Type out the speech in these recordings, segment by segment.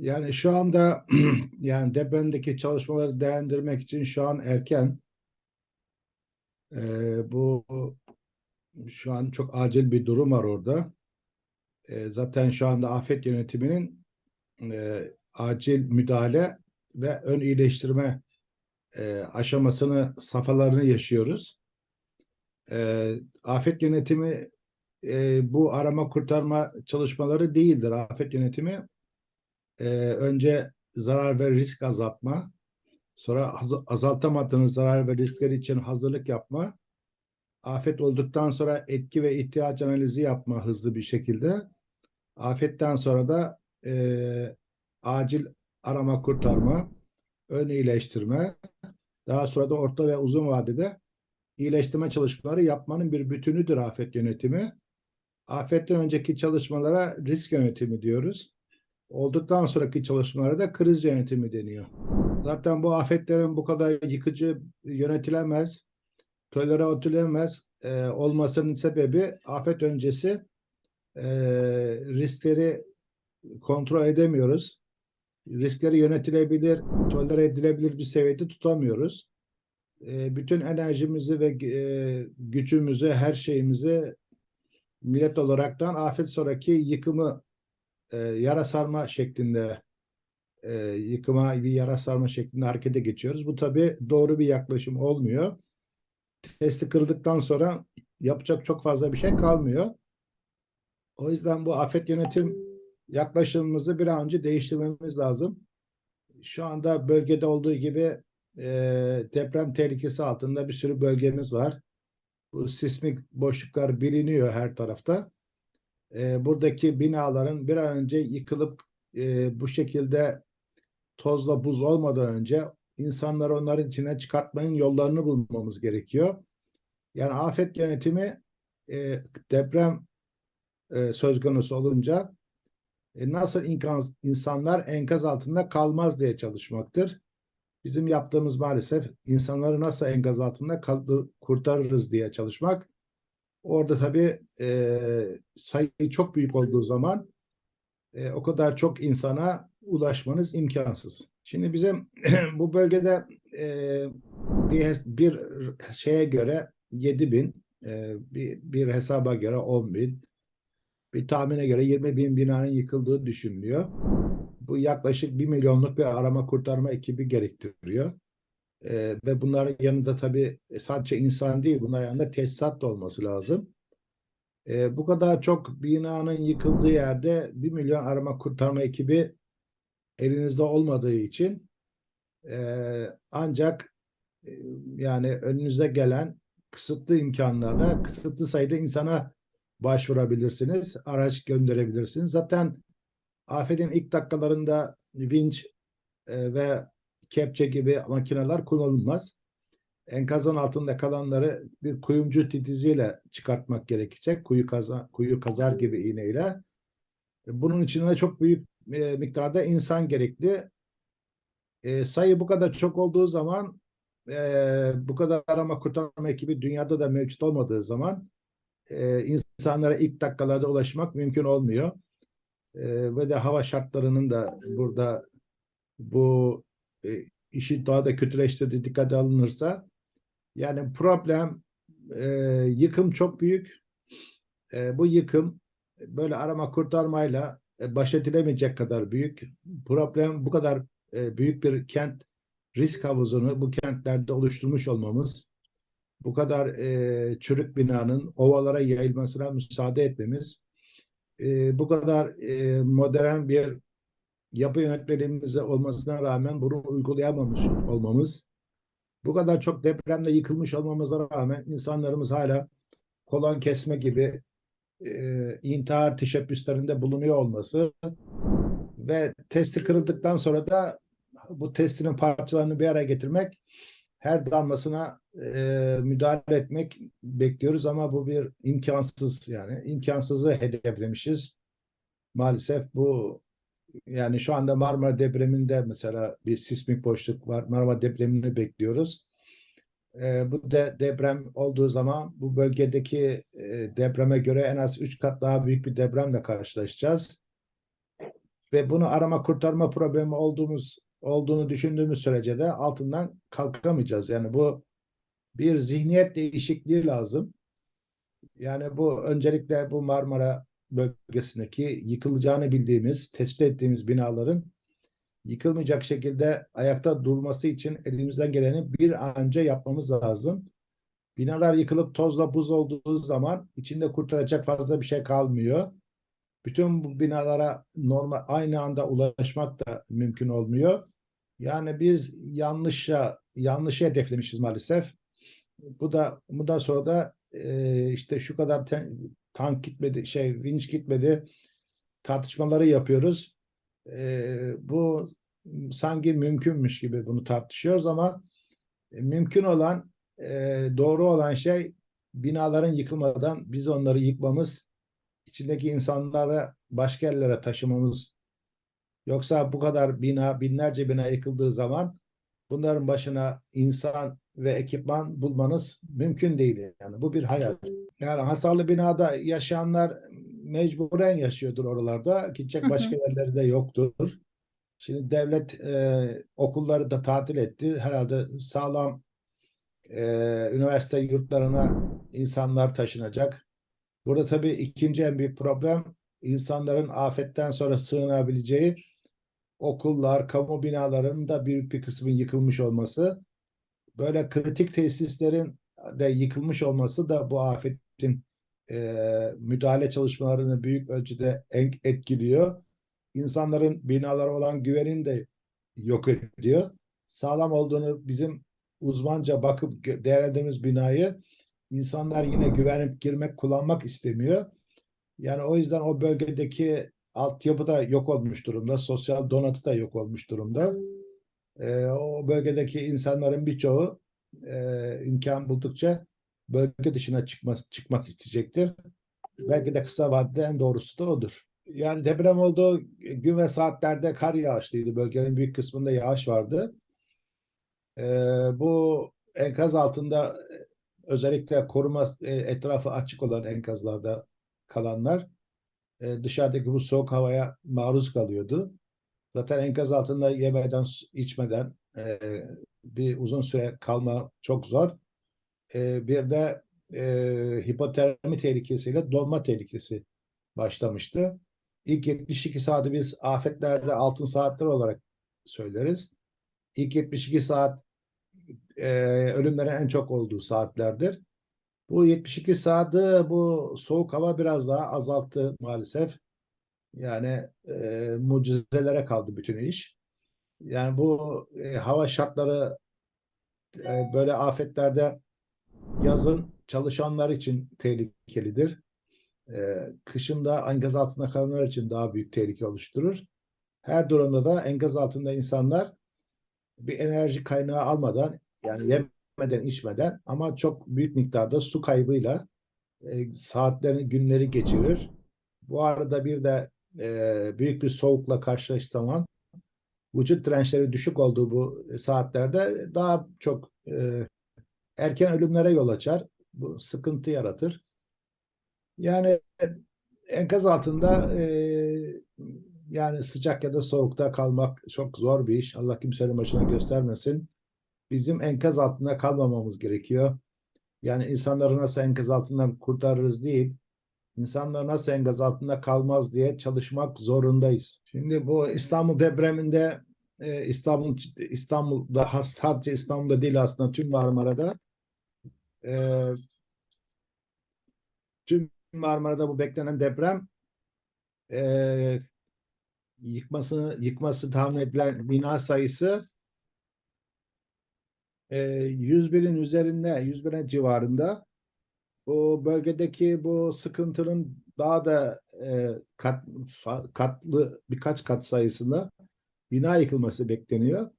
Yani şu anda yani depremdeki çalışmaları değerlendirmek için şu an erken. Ee, bu şu an çok acil bir durum var orada. Ee, zaten şu anda afet yönetiminin e, acil müdahale ve ön iyileştirme e, aşamasını, safhalarını yaşıyoruz. Ee, afet yönetimi e, bu arama kurtarma çalışmaları değildir. Afet yönetimi e, önce zarar ve risk azaltma, sonra az- azaltamadığınız zarar ve riskler için hazırlık yapma, afet olduktan sonra etki ve ihtiyaç analizi yapma hızlı bir şekilde, afetten sonra da e, acil arama kurtarma, ön iyileştirme, daha sonra da orta ve uzun vadede iyileştirme çalışmaları yapmanın bir bütünüdür afet yönetimi. Afetten önceki çalışmalara risk yönetimi diyoruz. Olduktan sonraki çalışmalara da kriz yönetimi deniyor. Zaten bu afetlerin bu kadar yıkıcı yönetilemez, tolere edilemez e, olmasının sebebi afet öncesi e, riskleri kontrol edemiyoruz. Riskleri yönetilebilir, tolere edilebilir bir seviyede tutamıyoruz. E, bütün enerjimizi ve e, gücümüzü, her şeyimizi millet olaraktan afet sonraki yıkımı e, yara sarma şeklinde e, yıkıma bir yara sarma şeklinde harekete geçiyoruz. Bu tabii doğru bir yaklaşım olmuyor. Testi kırıldıktan sonra yapacak çok fazla bir şey kalmıyor. O yüzden bu afet yönetim yaklaşımımızı bir an önce değiştirmemiz lazım. Şu anda bölgede olduğu gibi e, deprem tehlikesi altında bir sürü bölgemiz var. Bu sismik boşluklar biliniyor her tarafta. E, buradaki binaların bir an önce yıkılıp e, bu şekilde tozla buz olmadan önce insanları onların içine çıkartmanın yollarını bulmamız gerekiyor. Yani afet yönetimi e, deprem e, söz konusu olunca e, nasıl inkaz, insanlar enkaz altında kalmaz diye çalışmaktır. Bizim yaptığımız maalesef insanları nasıl enkaz altında kaldır, kurtarırız diye çalışmak. Orada tabii e, sayı çok büyük olduğu zaman e, o kadar çok insana ulaşmanız imkansız. Şimdi bizim bu bölgede e, bir, bir şeye göre 7 bin, e, bir, bir hesaba göre 10 bin, bir tahmine göre 20 bin binanın yıkıldığı düşünülüyor. Bu yaklaşık 1 milyonluk bir arama kurtarma ekibi gerektiriyor. E, ve bunların yanında tabii sadece insan değil, bunların yanında tesisat da olması lazım. E, bu kadar çok binanın yıkıldığı yerde 1 milyon arama kurtarma ekibi elinizde olmadığı için e, ancak e, yani önünüze gelen kısıtlı imkanlarla kısıtlı sayıda insana başvurabilirsiniz, araç gönderebilirsiniz. Zaten afetin ilk dakikalarında vinç e, ve kepçe gibi makineler kullanılmaz. Enkazın altında kalanları bir kuyumcu titiziyle çıkartmak gerekecek. Kuyu, kaza, kuyu kazar gibi iğneyle. Bunun için de çok büyük e, miktarda insan gerekli. E, sayı bu kadar çok olduğu zaman e, bu kadar arama kurtarma ekibi dünyada da mevcut olmadığı zaman e, insanlara ilk dakikalarda ulaşmak mümkün olmuyor. E, ve de hava şartlarının da burada bu e, işi daha da kötüleştirdiği dikkate alınırsa yani problem e, yıkım çok büyük. E, bu yıkım böyle arama kurtarmayla e, baş edilemeyecek kadar büyük. Problem bu kadar e, büyük bir kent risk havuzunu bu kentlerde oluşturmuş olmamız, bu kadar e, çürük binanın ovalara yayılmasına müsaade etmemiz, e, bu kadar e, modern bir yapı yönetmeliğimiz olmasına rağmen bunu uygulayamamış olmamız, bu kadar çok depremde yıkılmış olmamıza rağmen insanlarımız hala kolon kesme gibi e, intihar teşebbüslerinde bulunuyor olması ve testi kırıldıktan sonra da bu testinin parçalarını bir araya getirmek her damlasına e, müdahale etmek bekliyoruz ama bu bir imkansız yani imkansızı hedeflemişiz. Maalesef bu yani şu anda Marmara depreminde mesela bir sismik boşluk var. Marmara depremini bekliyoruz. E, bu de, deprem olduğu zaman bu bölgedeki e, depreme göre en az üç kat daha büyük bir depremle karşılaşacağız. ve bunu arama kurtarma problemi olduğumuz olduğunu düşündüğümüz sürece de altından kalkamayacağız. Yani bu bir zihniyet değişikliği lazım. Yani bu öncelikle bu Marmara bölgesindeki yıkılacağını bildiğimiz, tespit ettiğimiz binaların yıkılmayacak şekilde ayakta durması için elimizden geleni bir an önce yapmamız lazım. Binalar yıkılıp tozla buz olduğu zaman içinde kurtaracak fazla bir şey kalmıyor. Bütün bu binalara normal aynı anda ulaşmak da mümkün olmuyor. Yani biz yanlışa yanlışı hedeflemişiz maalesef. Bu da bu da sonra da e, işte şu kadar ten- tank gitmedi, şey vinç gitmedi tartışmaları yapıyoruz. E, bu sanki mümkünmüş gibi bunu tartışıyoruz ama e, mümkün olan e, doğru olan şey binaların yıkılmadan biz onları yıkmamız, içindeki insanları başka yerlere taşımamız. Yoksa bu kadar bina, binlerce bina yıkıldığı zaman bunların başına insan ve ekipman bulmanız mümkün değil. Yani bu bir hayal. Yani hasarlı binada yaşayanlar mecburen yaşıyordur oralarda. Gidecek başka yerleri de yoktur. Şimdi devlet e, okulları da tatil etti. Herhalde sağlam e, üniversite yurtlarına insanlar taşınacak. Burada tabii ikinci en büyük problem insanların afetten sonra sığınabileceği okullar, kamu binalarının da büyük bir kısmın yıkılmış olması. Böyle kritik tesislerin de yıkılmış olması da bu afetin e, müdahale çalışmalarını büyük ölçüde etkiliyor. İnsanların binalara olan güvenini de yok ediyor. Sağlam olduğunu bizim uzmanca bakıp değerlendirdiğimiz binayı insanlar yine güvenip girmek, kullanmak istemiyor. Yani o yüzden o bölgedeki altyapı da yok olmuş durumda. Sosyal donatı da yok olmuş durumda. Ee, o bölgedeki insanların birçoğu e, imkan buldukça bölge dışına çıkması, çıkmak isteyecektir. Belki de kısa vadede en doğrusu da odur. Yani deprem olduğu gün ve saatlerde kar yağışlıydı. Bölgenin büyük kısmında yağış vardı. Ee, bu enkaz altında e, özellikle koruma e, etrafı açık olan enkazlarda kalanlar e, dışarıdaki bu soğuk havaya maruz kalıyordu. Zaten enkaz altında yemeden, içmeden bir uzun süre kalma çok zor. E, bir de e, hipotermi tehlikesiyle donma tehlikesi başlamıştı. İlk 72 saati biz afetlerde altın saatler olarak söyleriz. İlk 72 saat e, ölümlerin en çok olduğu saatlerdir. Bu 72 saati bu soğuk hava biraz daha azalttı maalesef. Yani e, mucizelere kaldı bütün iş. Yani bu e, hava şartları e, böyle afetlerde yazın çalışanlar için tehlikelidir. E, kışın da enkaz altında kalanlar için daha büyük tehlike oluşturur. Her durumda da enkaz altında insanlar bir enerji kaynağı almadan yani yemeden içmeden ama çok büyük miktarda su kaybıyla e, saatlerini günleri geçirir. Bu arada bir de e, büyük bir soğukla karşılaştığı zaman vücut dirençleri düşük olduğu bu saatlerde daha çok e, erken ölümlere yol açar. Bu sıkıntı yaratır. Yani enkaz altında e, yani sıcak ya da soğukta kalmak çok zor bir iş. Allah kimsenin başına göstermesin. Bizim enkaz altında kalmamamız gerekiyor. Yani insanları nasıl enkaz altından kurtarırız değil, insanlar nasıl enkaz altında kalmaz diye çalışmak zorundayız. Şimdi bu İstanbul depreminde e, İstanbul İstanbul'da sadece İstanbul'da değil aslında tüm Marmara'da e, tüm Marmara'da bu beklenen deprem e, yıkması yıkması tahmin edilen bina sayısı e, 101'in üzerinde 101'e civarında bu bölgedeki bu sıkıntının daha da e, kat, katlı birkaç kat sayısında bina yıkılması bekleniyor.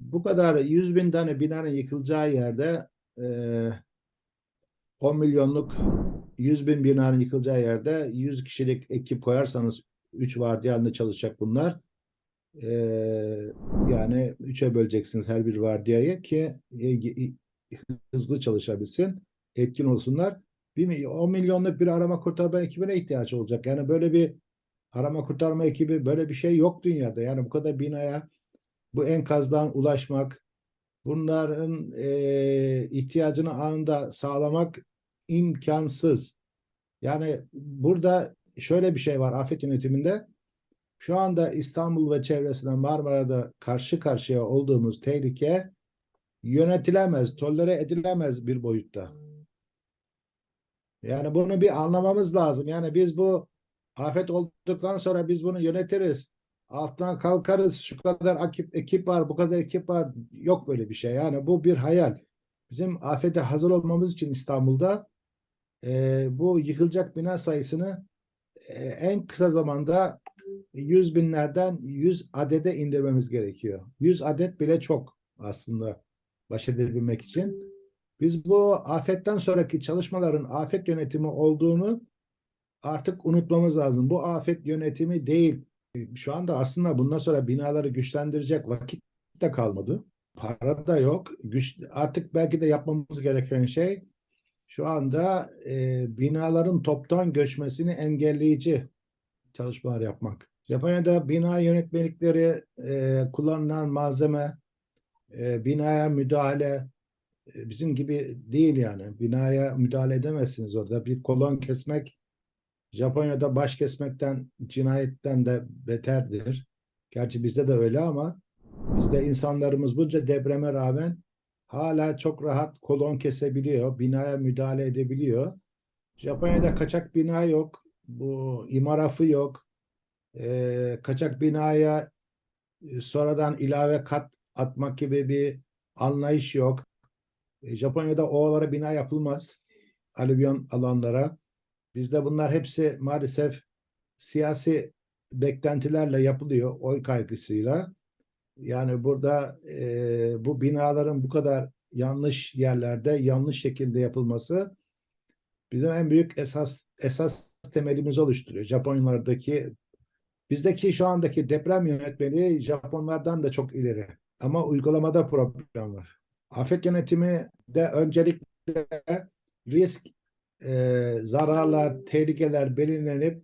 Bu kadar 100 bin tane binanın yıkılacağı yerde e, 10 milyonluk 100 bin binanın yıkılacağı yerde 100 kişilik ekip koyarsanız 3 vardiya halinde çalışacak bunlar. E, yani 3'e böleceksiniz her bir vardiyayı ki e, e, hızlı çalışabilsin, etkin olsunlar. Bir, mi- 10 milyonluk bir arama kurtarma ekibine ihtiyaç olacak. Yani böyle bir arama kurtarma ekibi böyle bir şey yok dünyada. Yani bu kadar binaya bu enkazdan ulaşmak, bunların e, ihtiyacını anında sağlamak imkansız. Yani burada şöyle bir şey var afet yönetiminde. Şu anda İstanbul ve çevresinde Marmara'da karşı karşıya olduğumuz tehlike yönetilemez, tolere edilemez bir boyutta. Yani bunu bir anlamamız lazım. Yani biz bu afet olduktan sonra biz bunu yönetiriz. Alttan kalkarız. Şu kadar ekip, ekip var, bu kadar ekip var. Yok böyle bir şey. Yani bu bir hayal. Bizim afete hazır olmamız için İstanbul'da e, bu yıkılacak bina sayısını e, en kısa zamanda 100 binlerden 100 adede indirmemiz gerekiyor. 100 adet bile çok aslında baş edebilmek için. Biz bu afetten sonraki çalışmaların afet yönetimi olduğunu artık unutmamız lazım. Bu afet yönetimi değil. Şu anda aslında bundan sonra binaları güçlendirecek vakit de kalmadı. Para da yok. Güç, artık belki de yapmamız gereken şey şu anda e, binaların toptan göçmesini engelleyici çalışmalar yapmak. Japonya'da bina yönetmelikleri e, kullanılan malzeme, e, binaya müdahale e, bizim gibi değil yani. Binaya müdahale edemezsiniz orada. Bir kolon kesmek Japonya'da baş kesmekten, cinayetten de beterdir. Gerçi bizde de öyle ama bizde insanlarımız bunca depreme rağmen hala çok rahat kolon kesebiliyor, binaya müdahale edebiliyor. Japonya'da kaçak bina yok, bu imarafı yok, e, kaçak binaya e, sonradan ilave kat atmak gibi bir anlayış yok. E, Japonya'da ovalara bina yapılmaz, alüvyon alanlara. Bizde bunlar hepsi maalesef siyasi beklentilerle yapılıyor, oy kaygısıyla. Yani burada e, bu binaların bu kadar yanlış yerlerde, yanlış şekilde yapılması bizim en büyük esas esas temelimiz oluşturuyor. Japonlardaki bizdeki şu andaki deprem yönetmeliği Japonlardan da çok ileri. Ama uygulamada problem var. Afet yönetimi de öncelikle risk, e, zararlar, tehlikeler belirlenip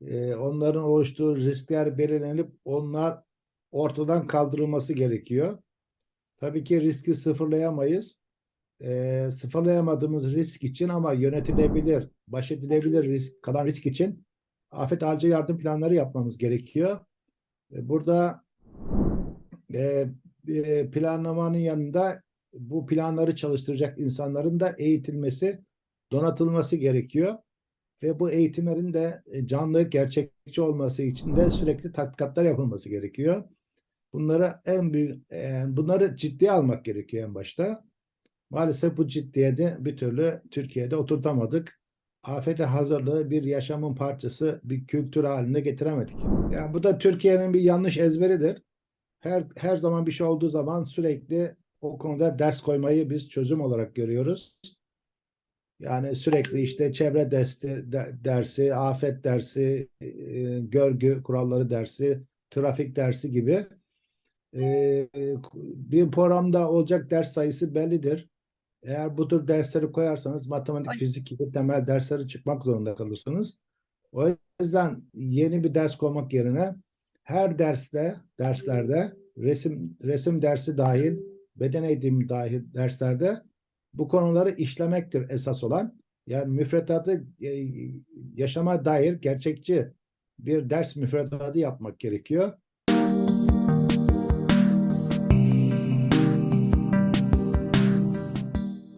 e, onların oluşturduğu riskler belirlenip onlar ortadan kaldırılması gerekiyor. Tabii ki riski sıfırlayamayız. E, sıfırlayamadığımız risk için ama yönetilebilir, baş edilebilir risk, kalan risk için afet acil yardım planları yapmamız gerekiyor. E, burada e, planlamanın yanında bu planları çalıştıracak insanların da eğitilmesi, donatılması gerekiyor. Ve bu eğitimlerin de canlı, gerçekçi olması için de sürekli tatbikatlar yapılması gerekiyor. Bunları en büyük, e, bunları ciddiye almak gerekiyor en başta. Maalesef bu ciddiyeti bir türlü Türkiye'de oturtamadık. Afete hazırlığı bir yaşamın parçası, bir kültür haline getiremedik. Yani bu da Türkiye'nin bir yanlış ezberidir. Her her zaman bir şey olduğu zaman sürekli o konuda ders koymayı biz çözüm olarak görüyoruz. Yani sürekli işte çevre dersi, dersi, afet dersi, e, görgü kuralları dersi, trafik dersi gibi e, bir programda olacak ders sayısı bellidir. Eğer bu tür dersleri koyarsanız matematik, Ay. fizik gibi temel dersleri çıkmak zorunda kalırsınız. O yüzden yeni bir ders koymak yerine her derste, derslerde resim resim dersi dahil, beden eğitimi dahil derslerde bu konuları işlemektir esas olan. Yani müfredatı e, yaşama dair gerçekçi bir ders müfredatı yapmak gerekiyor.